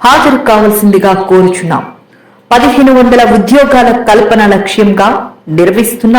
హాజరు కావాల్సిందిగా కోరుచున్నాం. పదిహేను వందల ఉద్యోగాల కల్పన లక్ష్యంగా నిర్వహిస్తున్న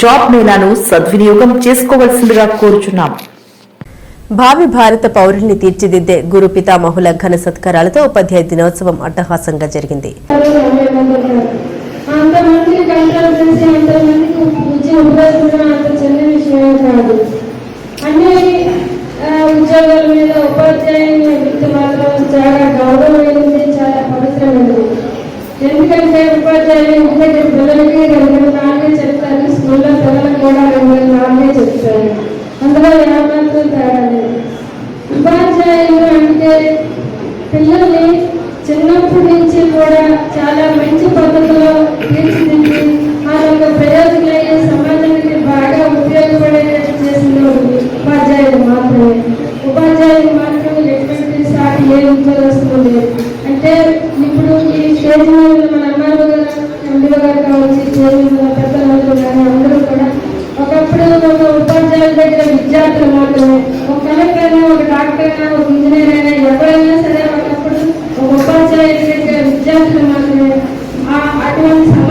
జాబ్ మేళాను సద్వినియోగం చేసుకోవాల్సిందిగా కోరుచున్నాం. భావి భారత పౌరుల్ని తీర్చిదిద్దే గురు పితామహుల ఘన సత్కారాలతో ఉపాధ్యాయ దినోత్సవం అట్టహాసంగా జరిగింది అంతమందికి కంట్రోల్ చేసి అంతమందికి విద్య ఉపయోగించడం అంత చిన్న విషయం కాదు అన్ని ఆ, ఉద్యోగాల మీద ఉపాధ్యాయుని వృత్తి మాత్రం చాలా గౌరవమైనది చాలా పవిత్రమైనది ఎందుకంటే ఉపాధ్యాయులు ఇంటి దగ్గర పిల్లలకి రెండు మూడు నాలుగే చెప్తారు స్కూల్లో పిల్లలకు కూడా రెండు మూడు నాలుగే చెప్తారు అందులో ఏమాత్రం తేడా లేదు. ఉపాధ్యాయులు అంటే పిల్లల్ని చిన్నప్పటి నుంచి కూడా చాలా మంచి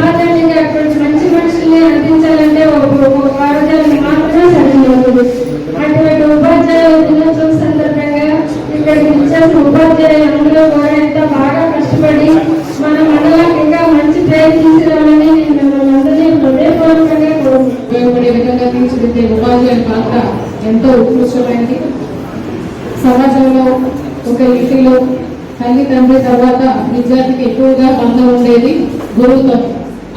అటువంటి అటువంటి మంచి మనుషుల్ని అందించాలంటే ఒక ఒక మాత్రమే సరిపోతుంది. అటువంటి ఉపాధ్యాయుల దినోత్సవం సందర్భంగా ఇక్కడికి ఇచ్చేసిన ఉపాధ్యాయులు కూడా ఎంతో బాగా కష్టపడి మన మండలానికి ఇంకా మంచి పేరు తీసుకురావాలని నేను మిమ్మల్ని అందరినీ హృదయపూర్వకంగా కోరుకుంటున్నాను. విధంగా తీర్చిదిద్దే ఉపాధ్యాయుల పాత్ర ఎంతో ఉత్కృష్టమైనది సమాజంలో ఒక ఇంటిలో తల్లి తండ్రి తర్వాత విద్యార్థికి ఎక్కువగా బంధం ఉండేది గురువుతో.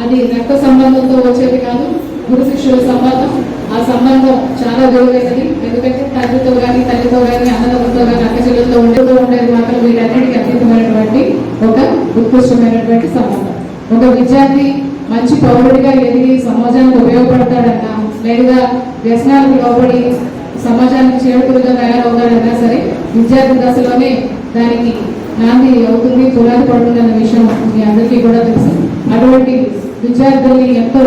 అది రక్త సంబంధంతో వచ్చేది కాదు గురు శిష్యుల సంబంధం. ఆ సంబంధం చాలా విలువైనది. ఎందుకంటే తండ్రితో కానీ తల్లితో కానీ అన్నదమ్ములతో కానీ అక్క చెల్లెలతో ఉండేతో ఉండేది మాత్రం వీటన్నిటికీ అతీతమైనటువంటి ఒక ఉత్కృష్టమైనటువంటి సంబంధం. ఒక విద్యార్థి మంచి పౌరుడిగా ఎదిగి సమాజానికి ఉపయోగపడతాడన్నా లేదా వ్యసనాలకు లోబడి సమాజానికి చేరుకులుగా తయారవుతాడన్నా సరే విద్యార్థి దశలోనే దానికి నాంది అవుతుంది పునాది పడుతుందన్న విషయం మీ అందరికీ కూడా తెలుసు. అటువంటి విద్యార్థుల్ని ఎంతో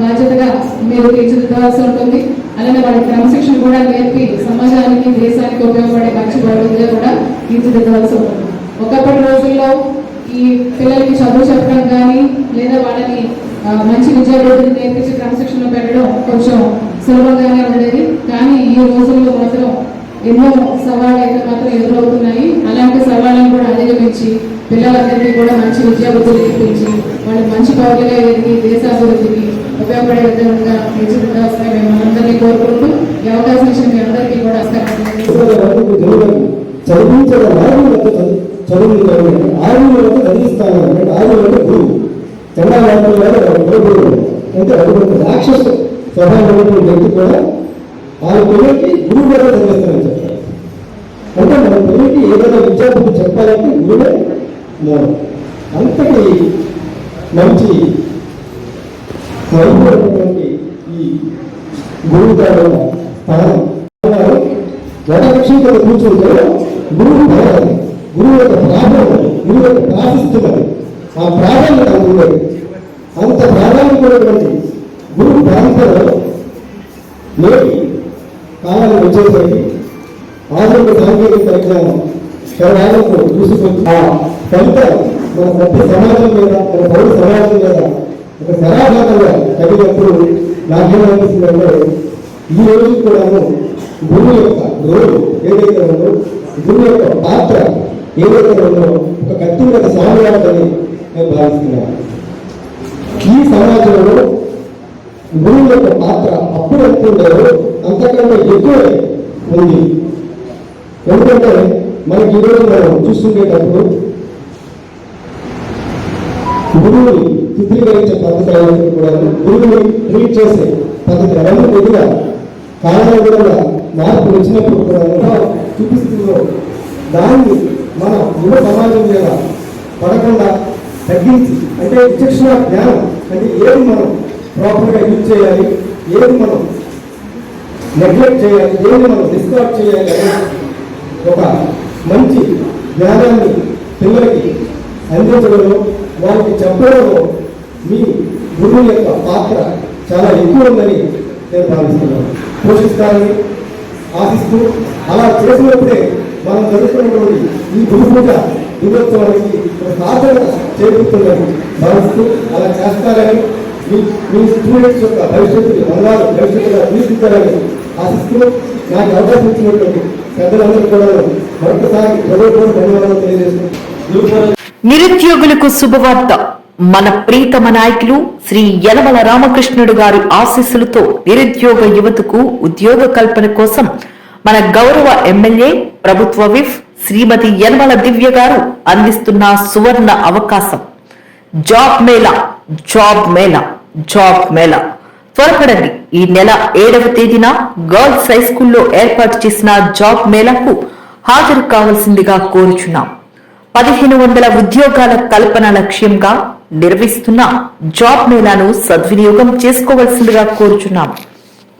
బాధ్యతగా మీరు తీర్చిదిద్దవలసి ఉంటుంది. అలానే వాళ్ళ క్రమశిక్షణ కూడా నేర్పి సమాజానికి దేశానికి ఉపయోగపడే మంచి పౌరులుగా కూడా తీర్చిదిద్దవలసి ఉంటుంది. ఒకప్పటి రోజుల్లో ఈ పిల్లలకి చదువు చెప్పడం కానీ లేదా వాళ్ళని మంచి విద్యార్థులు నేర్పించి క్రమశిక్షణ పెట్టడం కొంచెం సులభంగానే ఉండేది. కానీ ఈ రోజుల్లో మాత్రం ఎన్నో సవాళ్ళు అయితే మాత్రం ఎదురవుతున్నాయి. అలాంటి సవాళ్ళను కూడా అధిగమించి పిల్లలందరికీ కూడా మంచి విద్యాబుద్ధులు నేర్పించి వాళ్ళు మంచి పౌరులుగా ఎదిగి దేశాభివృద్ధికి ఉపయోగపడే విధంగా తీర్చిదిద్దాల్సిన మేము అందరినీ కోరుకుంటూ ఈ అవకాశం ఇచ్చిన మీ అందరికీ కూడా నమస్కారం స్వభావం వ్యక్తి కూడా వాళ్ళ పిల్లలకి గురువు వద్ద చదివిస్తానని చెప్పారు. అంటే మన పిల్లలకి ఏదైనా విద్యార్థులు చెప్పాలంటే గురువే మూలం అంతటి మంచి సౌకర్యమైనటువంటి ఈ గురువు గారు స్థానం. వడలక్ష్మితో కూర్చుంటే గురువు భయాలి గురువు యొక్క ప్రాధాన్యత గురువు యొక్క ప్రాశిస్తున్నది ఆ ప్రాధాన్యత గురువు అంత ప్రాధాన్యమైనటువంటి గురువు ప్రాంతంలో నేటి కాలాన్ని వచ్చేసరికి ఆధునిక సాంకేతిక పరిజ్ఞానం సర్వాలకు చూసుకొని ఆ ఫలితం మన సభ్య సమాజం మీద మన పౌర సమాజం మీద ఒక సరాఘాతంగా కలిగినప్పుడు నాకేమనిపిస్తుందంటే ఈ రోజు కూడా గురువు యొక్క రోలు ఏదైతే ఉందో గురువు యొక్క పాత్ర ఏదైతే ఉందో ఒక కత్తి మీద సాగులాడని నేను భావిస్తున్నాను. ఈ సమాజంలో గురువు యొక్క పాత్ర అప్పుడు ఎంత ఉండేదో అంతకంటే ఎక్కువే ఉంది. ఎందుకంటే మనకి ఈరోజు మనం చూస్తుండేటప్పుడు గురువుని చిత్రీకరించే పద్ధతి అయినప్పుడు కూడా గురువుని ట్రీట్ చేసే పద్ధతి అవన్నీ కొద్దిగా కాలానుగుణంగా మార్పు వచ్చినప్పుడు కూడా చూపిస్తుందో. దాన్ని మన యువ సమాజం మీద పడకుండా తగ్గించి అంటే విచక్షణ జ్ఞానం అంటే ఏది మనం ప్రాపర్గా యూజ్ చేయాలి ఏది మనం నెగ్లెక్ట్ చేయాలి ఏది మనం డిస్కార్డ్ చేయాలి అనే ఒక మంచి జ్ఞానాన్ని పిల్లలకి అందించడంలో వాళ్ళకి చెప్పడంలో మీ గురువు యొక్క పాత్ర చాలా ఎక్కువ ఉందని నేను భావిస్తున్నాను. పోషిస్తారని ఆశిస్తూ అలా చేసినప్పుడే మనం జరుగుతున్నటువంటి ఈ గురు పూజ దినోత్సవానికి ఒక సాధన చేకూరుతుందని భావిస్తూ అలా చేస్తారని మీ మీ స్టూడెంట్స్ యొక్క భవిష్యత్తుని బంగారు భవిష్యత్తుగా తీర్చిదిద్దాలని ఆశిస్తూ నాకు అవకాశం ఇచ్చినటువంటి పెద్దలందరూ కూడా మరొకసారి హృదయపూర్వక ధన్యవాదాలు తెలియజేస్తున్నాను నిరుద్యోగులకు శుభవార్త. మన ప్రీతమ నాయకులు శ్రీ యలమల రామకృష్ణుడు గారి ఆశీస్సులతో నిరుద్యోగ యువతకు ఉద్యోగ కల్పన కోసం మన గౌరవ ఎమ్మెల్యే ప్రభుత్వ విఫ్ శ్రీమతి యనమల దివ్య గారు అందిస్తున్న సువర్ణ అవకాశం. Job mela job mela job mela. త్వరపడండి. ఈ నెల ఏడవ తేదీన గర్ల్స్ హై స్కూల్లో ఏర్పాటు చేసిన జాబ్ మేళాకు హాజరు కావాల్సిందిగా కోరుచున్నాం. పదిహేను వందల ఉద్యోగాల కల్పన లక్ష్యంగా నిర్వహిస్తున్న జాబ్ మేళాను సద్వినియోగం చేసుకోవాల్సిందిగా కోరుచున్నాం.